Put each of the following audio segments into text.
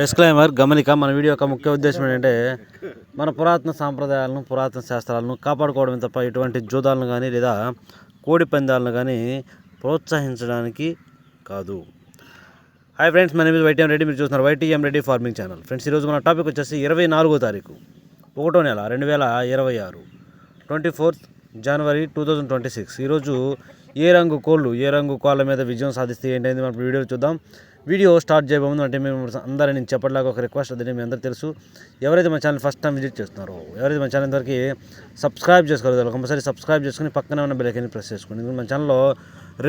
Disclaimer గమనిక మన video యొక్క ముఖ్య ఉద్దేశం ఏంటంటే మన పురాతన సాంప్రదాయాలను పురాతన శాస్త్రాలను కాపాడుకోవడం తప్ప ఇటువంటి జూదాలను కానీ లేదా కోడి పందాలను కానీ ప్రోత్సహించడానికి కాదు. హాయ్ ఫ్రెండ్స్ మన మీద వైటీఎం రెడ్డి మీరు చూస్తున్నారు YTM Reddy farming channel friends ఈరోజు మన టాపిక్ వచ్చేసి ఇరవై నాలుగో తారీఖు ఒకటో నెల రెండు వేల ఇరవై ఆరు twenty fourth January two thousand twenty six ఈరోజు ఏ రంగు కోళ్ళు ఏ రంగు కోళ్ళ మీద విజయం సాధిస్తే ఏంటనేది మనం వీడియో చూద్దాం. వీడియో స్టార్ట్ చేయబోముందు అంటే మేము అందరూ నేను చెప్పట్లాగా ఒక రిక్వెస్ట్ అదే మీ అందరూ తెలుసు. ఎవరైతే మన ఛానల్ ఫస్ట్ టైం విజిట్ చేస్తున్నారో ఎవరైతే మన ఛానల్ ఇంతవరకు సబ్స్క్రైబ్ చేసుకోలేదు కంపల్సరీ సబ్స్క్రైబ్ చేసుకుని పక్కనే ఉన్న బెల్లైకని ప్రెస్ చేసుకోండి. ఎందుకంటే మన ఛానల్లో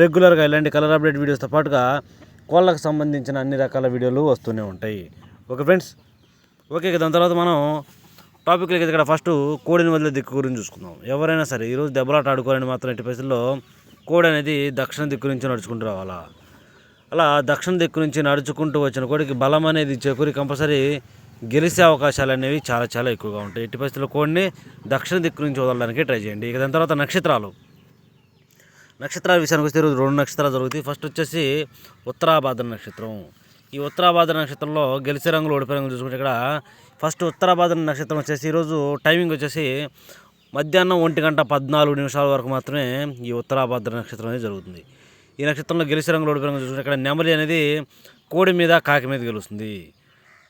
రెగ్యులర్గా ఇలాంటి కలర్ అప్డేట్ వీడియోస్తో పాటుగా కోళ్ళకు సంబంధించిన అన్ని రకాల వీడియోలు వస్తూనే ఉంటాయి. ఓకే ఫ్రెండ్స్ ఓకే దాని తర్వాత మనం టాపిక్లకి ఇక్కడ ఫస్ట్ కోడిని వదిలే దిక్కు గురించి చూసుకుందాం. ఎవరైనా సరే ఈరోజు దెబ్బలాట ఆడుకోవాలని మాత్రం ఎట్టి పరిస్థితుల్లో కోడి అనేది దక్షిణ దిక్కు నుంచి నడుచుకుంటూ రావాలా? అలా దక్షిణ దిక్కు నుంచి నడుచుకుంటూ వచ్చిన కోడికి బలం అనేది చేకూరి కంపల్సరీ గెలిచే అవకాశాలు అనేవి చాలా చాలా ఎక్కువగా ఉంటాయి. ఎట్టి పరిస్థితుల్లో కోడిని దక్షిణ దిక్కు నుంచి వదలడానికి ట్రై చేయండి. ఇక దాని తర్వాత నక్షత్రాలు. నక్షత్రాల విషయానికి వస్తే ఈరోజు రెండు నక్షత్రాలు జరుగుతాయి. ఫస్ట్ వచ్చేసి ఉత్తరాభాద్ర నక్షత్రం. ఈ ఉత్తరాభాద్ర నక్షత్రంలో గెలిచే రంగులు ఓడిపోయే రంగులు చూసుకుంటే ఇక్కడ ఫస్ట్ ఉత్తరాభాద్ర నక్షత్రం వచ్చేసి ఈరోజు టైమింగ్ వచ్చేసి మధ్యాహ్నం ఒంటి గంట పద్నాలుగు నిమిషాల వరకు మాత్రమే ఈ ఉత్తరాభాద్ర నక్షత్రం అనేది జరుగుతుంది. ఈ నక్షత్రంలో గెలిచి రంగులు ఓడిపోయే రంగులు చూసుకుంటే ఇక్కడ నెమలి అనేది కోడి మీద కాకి మీద గెలుస్తుంది.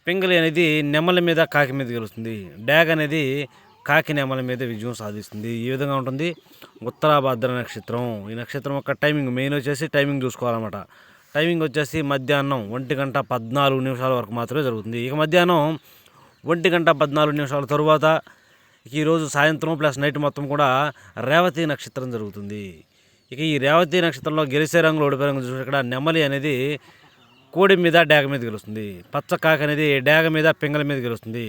పింగళి అనేది నెమలి మీద కాకి మీద గెలుస్తుంది. డ్యాగ్ అనేది కాకి నెమల మీద విజయం సాధిస్తుంది. ఈ విధంగా ఉంటుంది ఉత్తరాభద్ర నక్షత్రం. ఈ నక్షత్రం యొక్క టైమింగ్ మెయిన్ వచ్చేసి టైమింగ్ చూసుకోవాలన్నమాట. టైమింగ్ వచ్చేసి మధ్యాహ్నం ఒంటి గంట పద్నాలుగు నిమిషాల వరకు మాత్రమే జరుగుతుంది. ఇక మధ్యాహ్నం ఒంటి గంట పద్నాలుగు నిమిషాల తరువాత ఈరోజు సాయంత్రం ప్లస్ నైట్ మొత్తం కూడా రేవతి నక్షత్రం జరుగుతుంది. ఇక ఈ రేవతి నక్షత్రంలో గెలిసే రంగులు ఓడిపోయే రంగులు చూసి ఇక్కడ నెమలి అనేది కోడి మీద డాగ మీద గెలుస్తుంది. పచ్చ కాక అనేది డాగ మీద పింగల మీద గెలుస్తుంది.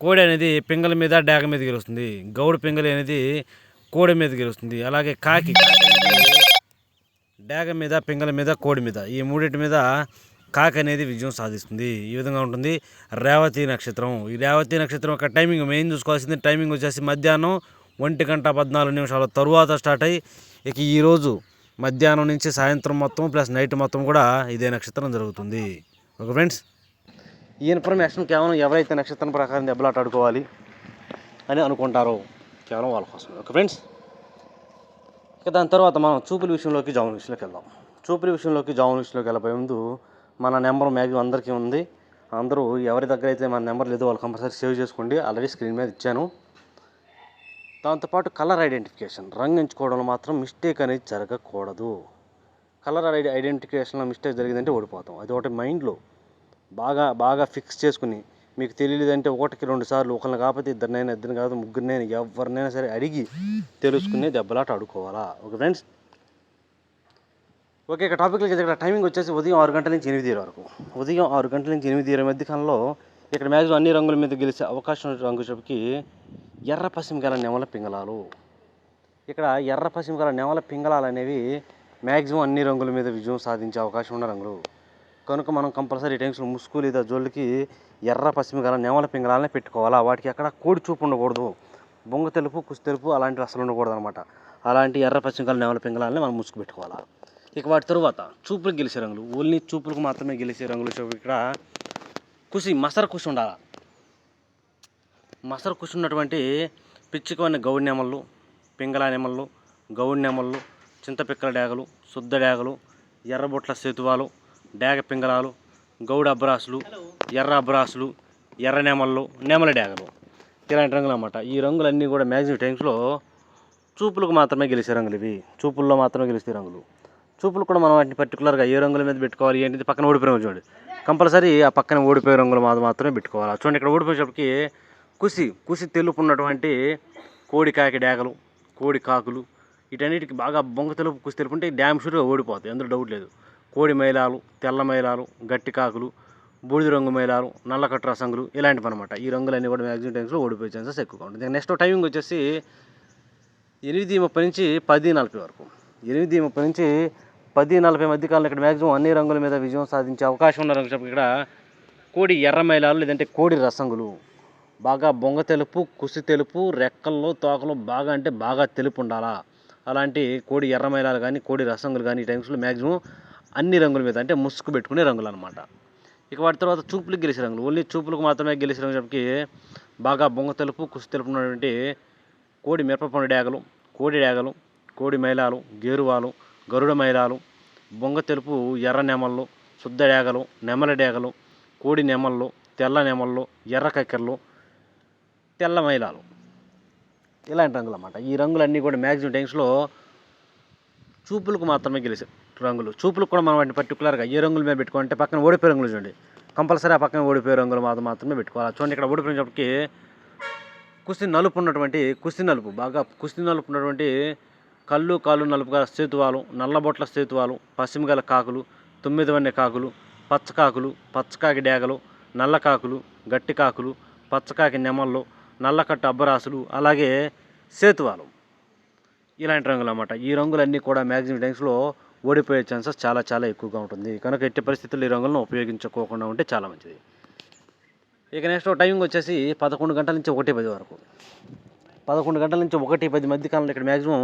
కోడి అనేది పింగల మీద డాగ మీద గెలుస్తుంది. గౌడు పింగలి అనేది కోడి మీద గెలుస్తుంది. అలాగే కాకి కాకి అనేది డాగ మీద పింగల మీద కోడి మీద ఈ మూడింటి మీద కాకి అనేది విజయం సాధిస్తుంది. ఈ విధంగా ఉంటుంది రేవతి నక్షత్రం. ఈ రేవతి నక్షత్రం యొక్క టైమింగ్ మెయిన్ చూసుకోవాల్సింది టైమింగ్ వచ్చేసి మధ్యాహ్నం ఒంటి గంట పద్నాలుగు నిమిషాల తరువాత స్టార్ట్ అయ్యి ఇక ఈరోజు మధ్యాహ్నం నుంచి సాయంత్రం మొత్తం ప్లస్ నైట్ మొత్తం కూడా ఇదే నక్షత్రం జరుగుతుంది. Okay friends? ఈ ఇన్ఫర్మేషన్ కేవలం ఎవరైతే నక్షత్రం ప్రకారం దెబ్బలాట ఆడుకోవాలి అని అనుకుంటారో కేవలం వాళ్ళ కోసం. Okay friends? ఇక దాని తర్వాత మనం చూపుల విషయంలోకి జాముల విషయంలోకి వెళ్దాం. చూపుల విషయంలోకి జాముల విషయంలోకి వెళ్ళబోయే ముందు మన నెంబర్ మ్యాగ్జిమం అందరికీ ఉంది. అందరూ ఎవరి దగ్గర అయితే మన నెంబర్ లేదో వాళ్ళు కంపల్సరీ సేవ్ చేసుకోండి. ఆల్రెడీ స్క్రీన్ మీద ఇచ్చాను. దాంతోపాటు కలర్ ఐడెంటిఫికేషన్. రంగు ఎంచుకోవడంలో మాత్రం మిస్టేక్ అనేది జరగకూడదు. కలర్ ఐడి ఐడెంటిఫికేషన్లో మిస్టేక్ జరిగిందంటే ఓడిపోతాం. అది ఒకటి మైండ్లో బాగా బాగా ఫిక్స్ చేసుకుని మీకు తెలియలేదంటే ఒకటికి రెండు సార్లు ఒకరిని కాకపోతే ఇద్దరినైనా ఇద్దరిని కాకపోతే ముగ్గురినైనా ఎవరినైనా సరే అడిగి తెలుసుకునే దెబ్బలాట ఆడుకోవాలా. Okay friends? ఓకే ఇక టాపిక్లకి ఇక్కడ టైమింగ్ వచ్చేసి ఉదయం ఆరు గంటల నుంచి ఎనిమిది వరకు. ఉదయం ఆరు గంటల నుంచి ఎనిమిది ఇరవై మధ్య కాలంలో ఇక్కడ మ్యాక్సిమం అన్ని రంగుల మీద గెలిచే అవకాశం ఉన్న రంగు చెప్పి ఎర్ర పశ్చిమ గల నెమల పింగళాలు. ఇక్కడ ఎర్ర పశ్చిమ గల నెమల పింగళాలు అనేవి మ్యాక్సిమం అన్ని రంగుల మీద విజయం సాధించే అవకాశం ఉన్న రంగులు. కనుక మనం కంపల్సరీ టైమ్స్ ముసుగు లేదా జోళ్ళకి ఎర్ర పశ్చిమ గల నెమల పింగళాలనే పెట్టుకోవాలా? వాటికి అక్కడ కోడి చూపు ఉండకూడదు. బొంగ తెలుపు కుసి తెలుపు అలాంటివి అసలు ఉండకూడదు అనమాట అలాంటి ఎర్ర పశ్చిమ గల నెమల పింగళాలని మనం ముసుగు పెట్టుకోవాలా? ఇక వాటి తరువాత చూపులకు గెలిచే రంగులు. ఓన్లీ చూపులకు మాత్రమే గెలిచే రంగులు. ఇక్కడ కుసి మసర కుసి ఉండాలి? మసర కుసి ఉన్నటువంటి పిచ్చికమైన గౌడి నెమళ్ళు పింగళ నెమళ్ళు గౌడి నెమళ్ళు చింతపిక్కల డాగలు శుద్ధ డాగలు ఎర్రబొట్ల సేతువాలు డాగ పింగళాలు గౌడ అబ్రాసులు ఎర్ర అబ్రాసులు ఎర్ర నెమళ్ళు నెమల డాగలు ఇలాంటి రంగులు అన్నమాట. ఈ రంగులన్నీ కూడా మ్యాక్సిమం టైమ్స్లో చూపులకు మాత్రమే గెలిచే రంగులు ఇవి. చూపుల్లో మాత్రమే గెలిచే రంగులు. చూపులు కూడా మనం వాటిని పర్టికులర్గా ఏ రంగుల మీద పెట్టుకోవాలి ఏంటిది? పక్కన ఓడిపోయిన చూడండి. కంపల్సరీ ఆ పక్కన ఓడిపోయే రంగులు మాత్రం మాత్రమే పెట్టుకోవాలి? చూడండి ఇక్కడ ఓడిపోయేటప్పటికి కుసి కుసి తెలుపు ఉన్నటువంటి కోడి కాకి డాగలు కోడి కాకులు వీటన్నిటికి బాగా బొంగ తెలుపు కుసి తెలుపు ఉంటే డ్యామ్ షూర్గా ఓడిపోతాయి. అందులో డౌట్ లేదు. కోడి మైలాలు తెల్ల మైలాలు గట్టి కాకులు బూడిద రంగు మైలాలు నల్లకట్ర సంగులు ఇలాంటివి అనమాట ఈ రంగులన్నీ కూడా మ్యాక్సిమం టైమ్స్లో ఓడిపోయే ఛాన్సెస్ ఎక్కువగా ఉంటుంది నెక్స్ట్ టైమింగ్ వచ్చేసి ఎనిమిది ముప్పై నుంచి పది నలభై వరకు. ఎనిమిది ముప్పై నుంచి పది నలభై మధ్య కాలంలో ఇక్కడ మ్యాక్సిమం అన్ని రంగుల మీద విజయం సాధించే అవకాశం ఉన్న రంగు చెప్పి ఇక్కడ కోడి ఎర్ర మైలాలు లేదంటే కోడి రసంగులు. బాగా బొంగ తెలుపు కుసి తెలుపు రెక్కల్లో తోకలు బాగా అంటే బాగా తెలుపు ఉండాలా? అలాంటి కోడి ఎర్ర మైలాలు కానీ కోడి రసంగులు కానీ ఈ టైమ్స్లో మ్యాక్సిమం అన్ని రంగుల మీద అంటే ముసుగు పెట్టుకునే రంగులు అనమాట ఇక వాటి తర్వాత చూపులకు గెలిచే రంగులు. ఓన్లీ చూపులకు మాత్రమే గెలిచే రంగుకి బాగా బొంగ తెలుపు కుసి తెలుపు ఉన్నటువంటి కోడి మిరపపండు డేగలు కోడి డేగలు కోడి మైలాలు గేరువాలు గరుడ మైలాలు బొంగ తెలుపు ఎర్ర నెమళ్ళు శుద్ధ డేగలు నెమల డేగలు కోడి నెమళ్ళు తెల్ల నెమళ్ళు ఎర్ర కక్కెరలు తెల్ల మైలాలు. ఇలాంటి రంగులు అన్నమాట. ఈ రంగులన్నీ కూడా మ్యాక్సిమం టైమ్స్లో చూపులకు మాత్రమే గెలిచే రంగులు. చూపులకు కూడా మనం వాటిని పర్టికులర్గా ఏ రంగుల మీద పెట్టుకుంటే పక్కన ఓడిపోయే రంగులు చూడండి. కంపల్సరీ ఆ పక్కన ఓడిపోయే రంగులు మాత్రం మాత్రమే పెట్టుకోవాలి. చూడండి ఇక్కడ ఓడిపోయినప్పటికీ కుస్తీ నలుపు ఉన్నటువంటి కుస్తీ నలుపు బాగా కుస్తీ నలుపు ఉన్నటువంటి కళ్ళు కాళ్ళు నలుపుగా సేతువాలు నల్లబొట్ల సేతువాలు పశ్చిమగల కాకులు తొమ్మిది వన్నె కాకులు పచ్చకాకులు పచ్చకాకి డేగలు నల్ల కాకులు గట్టి కాకులు పచ్చకాకి నెమళ్ళు నల్లకట్టు అబ్బరాసులు అలాగే సేతువాలు. ఇలాంటి రంగులు అన్నమాట ఈ రంగులన్నీ కూడా మ్యాక్సిమం టైమ్స్లో ఓడిపోయే ఛాన్సెస్ చాలా చాలా ఎక్కువగా ఉంటుంది. కనుక ఎట్టి పరిస్థితుల్లో ఈ రంగులను ఉపయోగించుకోకుండా ఉంటే చాలా మంచిది. ఇక నెక్స్ట్ టైమింగ్ వచ్చేసి పదకొండు గంటల నుంచి ఒకటి పది వరకు. పదకొండు గంటల నుంచి ఒకటి పది మధ్య కాలంలో ఇక్కడ మ్యాక్సిమం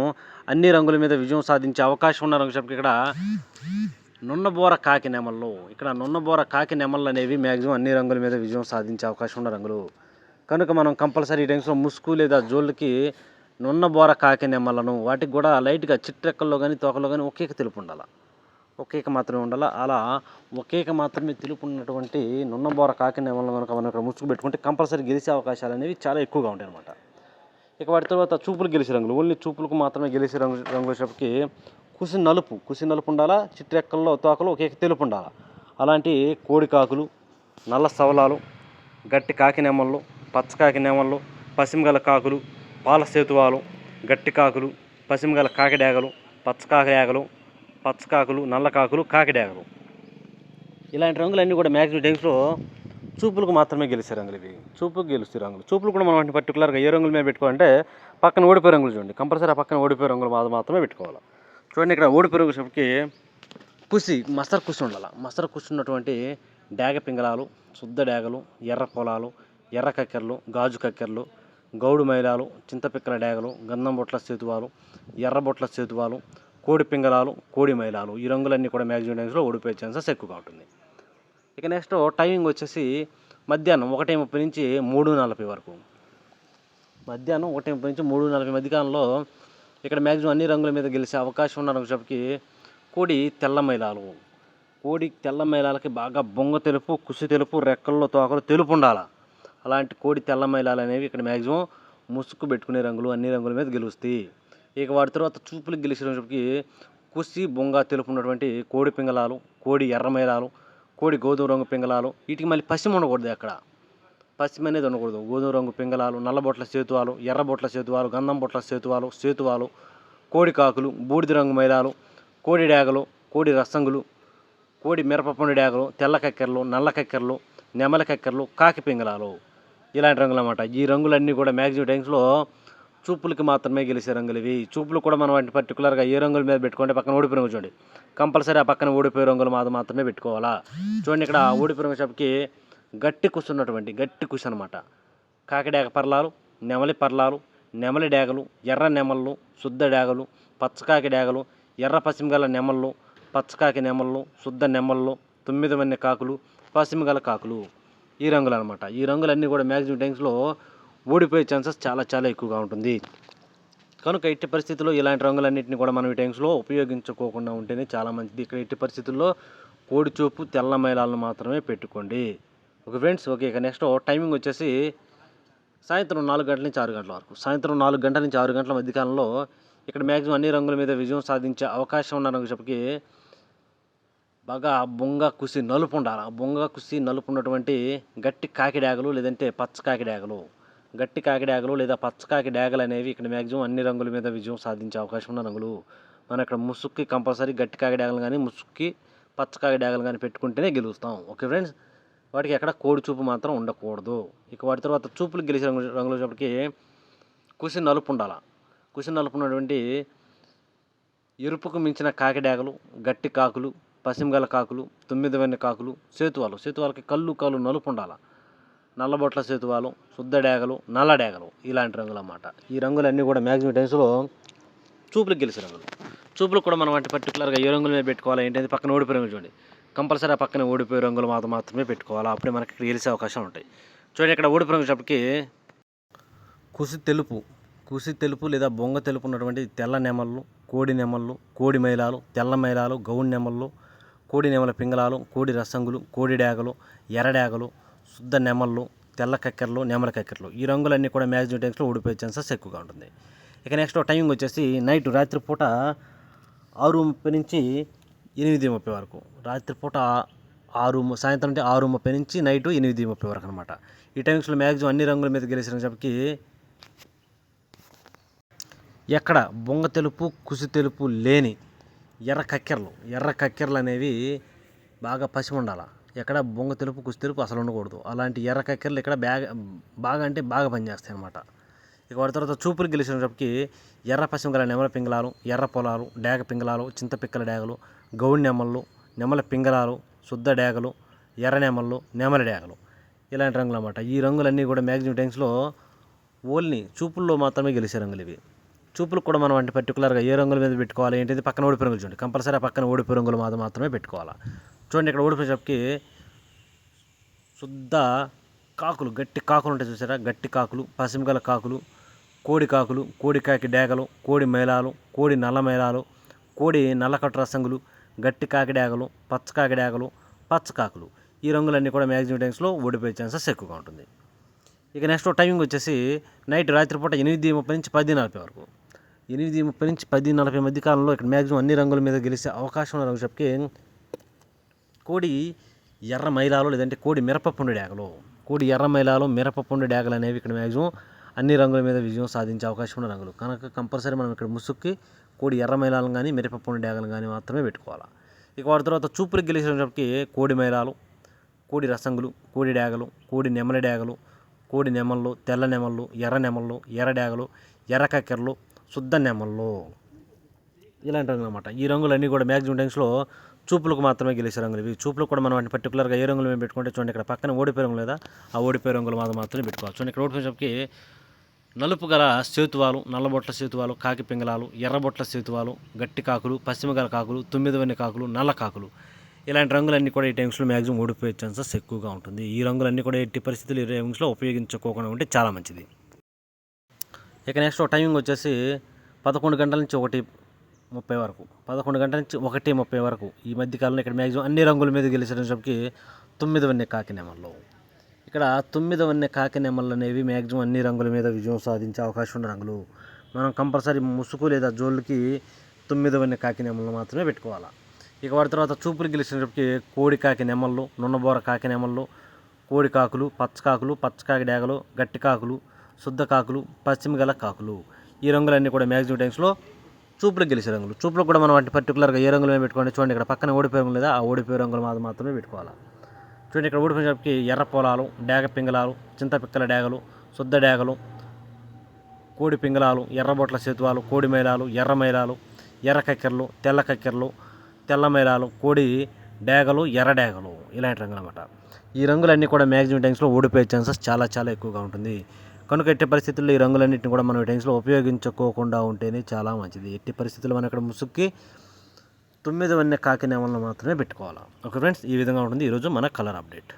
అన్ని రంగుల మీద విజయం సాధించే అవకాశం ఉన్న రంగు చెప్పి ఇక్కడ నున్నబోర కాకి నెమళ్ళు. ఇక్కడ నున్నబోర కాకి నెమళ్ళు అనేవి మ్యాక్సిమం అన్ని రంగుల మీద విజయం సాధించే అవకాశం ఉన్న రంగులు. కనుక మనం కంపల్సరీ ఈ టైమ్స్లో ముసుగు లేదా జోళ్ళకి నున్నబోర కాకి నెమ్మలను వాటికి కూడా లైట్గా చిట్రెక్కల్లో కానీ తోకలో కానీ ఒకేక తెలుపు ఉండాలి. ఒకేక మాత్రమే ఉండాలి. అలా ఒకేక మాత్రమే తెలుపు ఉన్నటువంటి నున్న బోర కాకి నెమ్మలను కనుక మనం ఇక్కడ ముసుగు పెట్టుకుంటే కంపల్సరీ గెలిచే అవకాశాలు అనేవి చాలా ఎక్కువగా ఉంటాయి అనమాట ఇక వాటి తర్వాత చూపులు గెలిచే రంగులు. ఓన్లీ చూపులకు మాత్రమే గెలిచే రంగు రంగు వచ్చేప్పటికి కుసి నలుపు. కుసి నలుపు ఉండాలా చిట్రెక్కల్లో తోకలు ఒకేక తెలుపు ఉండాలా. అలాంటి కోడి కాకులు నల్ల సవలాలు గట్టి కాకి నెమ్మలు పచ్చకాకి నెమళ్ళు పశ్చిమగల కాకులు పాల సేతువాలు గట్టి కాకులు పశ్చిమగల కాకిడేగలు పచ్చకాకిడేగలు పచ్చకాకులు నల్ల కాకులు కాకిడేగలు. ఇలాంటి రంగులన్నీ కూడా మ్యాక్సిమం టైమ్స్లో చూపులకు మాత్రమే గెలిచే రంగులు ఇవి. చూపులకు గెలుస్తాయి రంగులు. చూపులు కూడా మనం వాటిని పర్టికులర్గా ఏ రంగుల మీద పెట్టుకోవాలంటే పక్కన ఓడిపోయే రంగులు చూడండి. కంపల్సరీ ఆ పక్కన ఓడిపోయే రంగులు మాత్రమే పెట్టుకోవాలి. చూడండి ఇక్కడ ఓడిపోయే రంగు చెప్పి కుసి మస్తర్ కుసి ఉండాలి. మస్తర్ కుసి ఉన్నటువంటి డేగ పింగళాలు శుద్ధ డేగలు ఎర్ర పొలాలు ఎర్ర కక్కెరలు గాజు కక్కెరలు గౌడు మైలాలు చింతపిక్కల డేగలు గంధం బొట్ల సేతువాలు ఎర్ర బొట్ల సేతువాలు కోడి పింగళాలు కోడి మైలాలు. ఈ రంగులన్నీ కూడా మ్యాక్సిమం టైమ్స్లో ఓడిపోయే ఛాన్సెస్ ఎక్కువగా ఉంటుంది. ఇక నెక్స్ట్ టైమింగ్ వచ్చేసి మధ్యాహ్నం ఒకటి ముప్పై నుంచి మూడు నలభై వరకు. మధ్యాహ్నం ఒకటి ముప్పై నుంచి మూడు నలభై మధ్య కాలంలో ఇక్కడ మ్యాక్సిమం అన్ని రంగుల మీద గెలిచే అవకాశం ఉన్న రంగుకి కోడి తెల్ల మైలాలు. కోడి తెల్ల మైలాలకి బాగా బొంగ తెలుపు కుసి తెలుపు రెక్కల్లో తోకలు తెలుపు ఉండాలి? అలాంటి కోడి తెల్ల మైలాలు అనేవి ఇక్కడ మ్యాక్సిమం ముసుగు పెట్టుకునే రంగులు అన్ని రంగుల మీద గెలుస్తాయి. ఇక వాటి తర్వాత చూపులకు గెలిచినప్పటికి కుసి బొంగ తెలుపు ఉన్నటువంటి కోడి పింగళాలు కోడి ఎర్ర మైలాలు కోడి గోధుమ రంగు పింగళాలు వీటికి మళ్ళీ పశ్చిమ ఉండకూడదు అక్కడ. పశ్చిమ అనేది ఉండకూడదు. గోధుమ రంగు పింగళాలు నల్లబొట్ల సేతువాలు ఎర్రబొట్ల సేతువాలు గంధం బొట్ల సేతువాలు సేతువాలు కోడి కాకులు బూడిద రంగు మైలాలు కోడి డేగలు కోడి రసంగులు కోడి మిరపపండు డేగలు తెల్ల కక్కెరలు నల్ల కక్కెరలు నెమల కక్కెరలు కాకి పింగళాలు. ఇలాంటి రంగులు అనమాట ఈ రంగులన్నీ కూడా మ్యాక్సిమం టైమ్స్లో చూపులకి మాత్రమే గెలిచే రంగులు ఇవి చూపులు కూడా మనం అంటే పర్టికులర్గా ఏ రంగుల మీద పెట్టుకుంటే పక్కన ఓడిపోయిన రంగు చూడండి. కంపల్సరీ ఆ పక్కన ఓడిపోయే రంగులు మాత్రం మాత్రమే పెట్టుకోవాలా? చూడండి ఇక్కడ ఓడిపోయిన రంగు షాప్కి గట్టి కూర్చున్నటువంటి గట్టి కుసు అనమాట కాకిడేగ పర్లాలు నెమలి పర్లాలు నెమలి డేగలు ఎర్ర నెమళ్ళు శుద్ధ డేగలు పచ్చకాకి డేగలు ఎర్ర పసిమిగల నెమళ్ళు పచ్చకాకి నెమళ్ళు శుద్ధ నెమళ్ళు తొమ్మిది వన్నె కాకులు పసిమిగల కాకులు. ఈ రంగులు అనమాట ఈ రంగులన్నీ కూడా మ్యాక్సిమం టైమ్స్లో ఓడిపోయే ఛాన్సెస్ చాలా చాలా ఎక్కువగా ఉంటుంది. కనుక ఎట్టి పరిస్థితుల్లో ఇలాంటి రంగులన్నింటినీ కూడా మనం ఈ టైమ్స్లో ఉపయోగించుకోకుండా ఉంటేనే చాలా మంచిది. ఇక్కడ ఎట్టి పరిస్థితుల్లో కోడి చూపు తెల్ల మైలాలను మాత్రమే పెట్టుకోండి. ఓకే ఫ్రెండ్స్ ఓకే ఇక నెక్స్ట్ టైమింగ్ వచ్చేసి సాయంత్రం నాలుగు గంటల నుంచి ఆరు గంటల వరకు. సాయంత్రం నాలుగు గంటల నుంచి ఆరు గంటల మధ్యకాలంలో ఇక్కడ మ్యాక్సిమం అన్ని రంగుల మీద విజయం సాధించే అవకాశం ఉన్న చెప్పి బాగా బొంగ కుసి నలుపు ఉండాలి ఆ బొంగ కుసి నలుపు ఉన్నటువంటి గట్టి కాకిడాగలు లేదంటే పచ్చ కాకిడాగలు. గట్టి కాకిడాగలు లేదా పచ్చ కాకిడాగలు అనేవి ఇక్కడ మ్యాక్సిమం అన్ని రంగుల మీద విజయం సాధించే అవకాశం ఉన్న రంగులు. మనం ఇక్కడ ముసుక్కి కంపల్సరీ గట్టి కాకిడాగలు కానీ ముసుక్కి పచ్చ కాకిడాగలు కానీ పెట్టుకుంటేనే గెలుస్తాం. Okay friends? వాటికి ఎక్కడ కోడి చూపు మాత్రం ఉండకూడదు. ఇక వాటి తర్వాత చూపులు గెలిచే రంగు రంగులు వచ్చేప్పటికి కుసి నలుపు ఉండాలి కుసి నలుపు ఉన్నటువంటి ఎరుపుకు మించిన కాకిడాగలు గట్టి కాకులు పశ్చిమగల కాకులు తొమ్మిది వెన్న కాకులు సేతువాలు. సేతువాలకి కళ్ళు కాళ్ళు నలుపు ఉండాలి? నల్లబొట్ల సేతువాలు శుద్ధ డేగలు నల్ల డేగలు ఇలాంటి రంగులు అన్నమాట. ఈ రంగులన్నీ కూడా మ్యాక్సిమం టైమ్స్లో చూపులకు గెలిచే రంగులు. చూపులకు కూడా మనం అంటే పర్టికులర్గా ఏ రంగుల మీద పెట్టుకోవాలి? ఏంటంటే పక్కన ఓడిపోయే రంగులు చూడండి. కంపల్సరీ ఆ పక్కన ఓడిపోయే రంగులు మాత్రం మాత్రమే పెట్టుకోవాలి? అప్పుడే మనకి గెలిచే అవకాశాలు ఉంటాయి. చూడండి ఇక్కడ ఓడిపోయిన వచ్చేటప్పటికి కుసి తెలుపు కుసి తెలుపు లేదా బొంగ తెలుపు ఉన్నటువంటి తెల్ల నెమళ్ళు కోడి నెమళ్ళు కోడి మైలాలు తెల్ల మైలాలు గౌన్ నెమళ్ళు కోడి నెమల పింగళాలు కోడి రసంగులు కోడి డేగలు ఎర్ర డేగలు శుద్ధ నెమళ్ళు తెల్ల కక్కెరలు నెమల కక్కెరలు. ఈ రంగులన్నీ కూడా మ్యాక్సిమం టైమ్స్లో ఓడిపోయే ఛాన్సెస్ ఎక్కువగా ఉంటుంది. ఇక నెక్స్ట్ టైమింగ్ వచ్చేసి నైట్ రాత్రిపూట ఆరు ముప్పై నుంచి ఎనిమిది ముప్పై వరకు. రాత్రిపూట ఆరు సాయంత్రం అంటే ఆరు ముప్పై నుంచి నైట్ ఎనిమిది ముప్పై వరకు అనమాట ఈ టైమ్స్లో మ్యాక్సిమం అన్ని రంగుల మీద గెలిచిన గెలిచినప్పటికీ ఎక్కడ బొంగ తెలుపు కుసి తెలుపు లేని ఎర్ర కక్కెరలు. ఎర్ర కక్కెరలు అనేవి బాగా పసి ఉండాల. ఎక్కడ బొంగ తెలుపు కుసి తెలుపు అసలు ఉండకూడదు. అలాంటి ఎర్ర కక్కెరలు ఇక్కడ బ్యాగ్ బాగా అంటే బాగా పనిచేస్తాయి అనమాట ఇక వాటి తర్వాత చూపులు గెలిచినప్పటికి ఎర్ర పశ్చిమ గల నెమల పింగళాలు ఎర్ర పొలాలు డేగ పింగళాలు చింతపిక్కల డేగలు గౌడి నెమళ్ళు నెమల పింగళాలు శుద్ధ డేగలు ఎర్ర నెమళ్ళు నెమల డేగలు ఇలాంటి రంగులు అన్నమాట. ఈ రంగులన్నీ కూడా మ్యాక్సిమం టైమ్స్లో ఓన్లీ చూపుల్లో మాత్రమే గెలిచే రంగులు ఇవి. చూపులు కూడా మనం అంటే పర్టికులర్గా ఏ రంగుల మీద పెట్టుకోవాలి ఏంటిది? పక్కన ఓడిపోయి రంగులు చూడండి. కంపల్సరీ ఆ పక్కన ఓడిపోయి రంగులు మాత్రం మాత్రమే పెట్టుకోవాలి. చూడండి ఇక్కడ ఓడిపోయేటప్పటికి శుద్ధ కాకులు గట్టి కాకులు ఉంటాయి చూసారా? గట్టి కాకులు పసిమిగల కాకులు కోడి కాకులు కోడి కాకి డేగలు కోడి మేళాలు కోడి నల్ల మేళాలు కోడి నల్లకట్టు రసంగులు గట్టి కాకి డేగలు పచ్చ కాకి డేగలు పచ్చ కాకులు. ఈ రంగులన్నీ కూడా మ్యాక్సిమం టైమ్స్లో ఓడిపోయే ఛాన్సెస్ ఎక్కువగా ఉంటుంది. ఇక నెక్స్ట్ టైమింగ్ వచ్చేసి నైట్ రాత్రిపూట ఎనిమిది ముప్పై నుంచి పది నలభై వరకు. ఎనిమిది ముప్పై నుంచి పది నలభై మధ్య కాలంలో ఇక్కడ మ్యాక్సిమం అన్ని రంగుల మీద గెలిచే అవకాశం ఉన్న రంగు చెప్పి కోడి ఎర్ర మైలాలు లేదంటే కోడి మిరపపుండు డేగలు కోడి ఎర్ర మైలాలు మిరపపుండు డేగలు అనేవి ఇక్కడ మ్యాక్సిమం అన్ని రంగుల మీద విజయం సాధించే అవకాశం ఉన్న రంగులు. కనుక కంపల్సరీ మనం ఇక్కడ ముసుక్కి కోడి ఎర్ర మైలాలను కానీ మిరపపుండు డేగలను కానీ మాత్రమే పెట్టుకోవాలి. ఇక వాటి తర్వాత చూపులకు గెలిచినప్పటికి కోడి మైలాలు కోడి రసంగులు కోడి డేగలు కోడి నెమలి డేగలు కోడి నెమళ్ళు తెల్ల నెమళ్ళు ఎర్ర నెమళ్ళు ఎర్ర డేగలు ఎర్ర కక్కెరలు శుద్ధ నెమళ్ళు ఇలాంటి రంగులు అనమాట ఈ రంగులన్నీ కూడా మ్యాక్సిమం టైమ్స్లో చూపులకు మాత్రమే గెలిచే రంగులు. ఇవి చూపులకు కూడా మనం పర్టికులర్గా ఏ రంగులు మేము పెట్టుకుంటే చూడండి ఇక్కడ పక్కన ఓడిపోయే రంగులు లేదా ఆ ఓడిపోయే రంగులు మాత్రం మాత్రమే పెట్టుకోవాలి. చూడండి ఇక్కడ ఓడిపోయేసరికి నలుపు గల సేతువాలు నల్లబొట్ల సేతువాలు కాకి పింగళాలు ఎర్రబొట్ల సేతువాలు గట్టి కాకులు పశ్చిమ గల కాకులు తొమ్మిదవని కాకులు నల్ల కాకులు. ఇలాంటి రంగులన్నీ కూడా ఈ టైమ్స్లో మ్యాక్సిమం ఓడిపోయే ఛాన్సెస్ ఎక్కువగా ఉంటుంది. ఈ రంగులన్నీ కూడా ఎట్టి పరిస్థితులు ఈ టైమ్స్లో ఉపయోగించుకోకుండా ఉంటే చాలా మంచిది. ఇక నెక్స్ట్ టైమింగ్ వచ్చేసి పదకొండు గంటల నుంచి ఒకటి ముప్పై వరకు పదకొండు గంటల నుంచి ఒకటి ముప్పై వరకు ఈ మధ్యకాలంలో ఇక్కడ మ్యాక్సిమం అన్ని రంగుల మీద గెలిచేటప్పటికి తొమ్మిది వన్య కాకినేమల్లో ఇక్కడ తొమ్మిది వన్య కాకినేమళ్ళు అనేవి మ్యాక్సిమం అన్ని రంగుల మీద విజయం సాధించే అవకాశం ఉన్న రంగులు. మనం కంపల్సరీ ముసుగు లేదా జోళ్ళకి తొమ్మిది వన్య కాకినేమలను మాత్రమే పెట్టుకోవాలి. ఇక వాటి తర్వాత చూపులు గెలిచినప్పటికి కోడి కాకి నెమళ్ళు నున్నబోర కాకి నెమళ్ళు కోడి కాకులు పచ్చకాకులు పచ్చకాకి డేగలు గట్టి కాకులు శుద్ధ కాకులు పశ్చిమ గల కాకులు. ఈ రంగులన్నీ కూడా మ్యాక్సిమం టైమ్స్లో చూపులకు గెలిచే రంగులు. చూపులకు కూడా మనం వాటి పర్టికులర్గా ఏ రంగులు పెట్టుకోండి చూడండి ఇక్కడ పక్కన ఓడిపోయే రంగులు లేదా ఆ ఓడిపోయే రంగులు మాత్రం మాత్రమే పెట్టుకోవాలి. చూడండి ఇక్కడ ఓడిపోయినప్పటికి ఎర్ర పొలాలు డేగ పింగళాలు చింతపిక్కల డేగలు శుద్ధ డేగలు కోడి పింగళాలు ఎర్రబొట్ల సేతువాలు కోడి మైలాలు ఎర్ర మైలాలు ఎర్ర కక్కెరలు తెల్ల కక్కెరలు తెల్ల మైలాలు కోడి డేగలు ఎర్ర డేగలు ఇలాంటి రంగులు అనమాట ఈ రంగులన్నీ కూడా మ్యాక్సిమం టైమ్స్లో ఓడిపోయే ఛాన్సెస్ చాలా చాలా ఎక్కువగా ఉంటుంది. కనుక ఎట్టి పరిస్థితుల్లో ఈ రంగులన్నింటిని కూడా మనం ఈ టైమ్స్లో ఉపయోగించుకోకుండా ఉంటేనే చాలా మంచిది. ఎట్టి పరిస్థితుల్లో మనం ఇక్కడ ముసుక్కి తొమ్మిది వన్య కాకి నెమలను మాత్రమే పెట్టుకోవాలి. ఓకే ఫ్రెండ్స్ ఈ విధంగా ఉంటుంది ఈరోజు మన కలర్ అప్డేట్.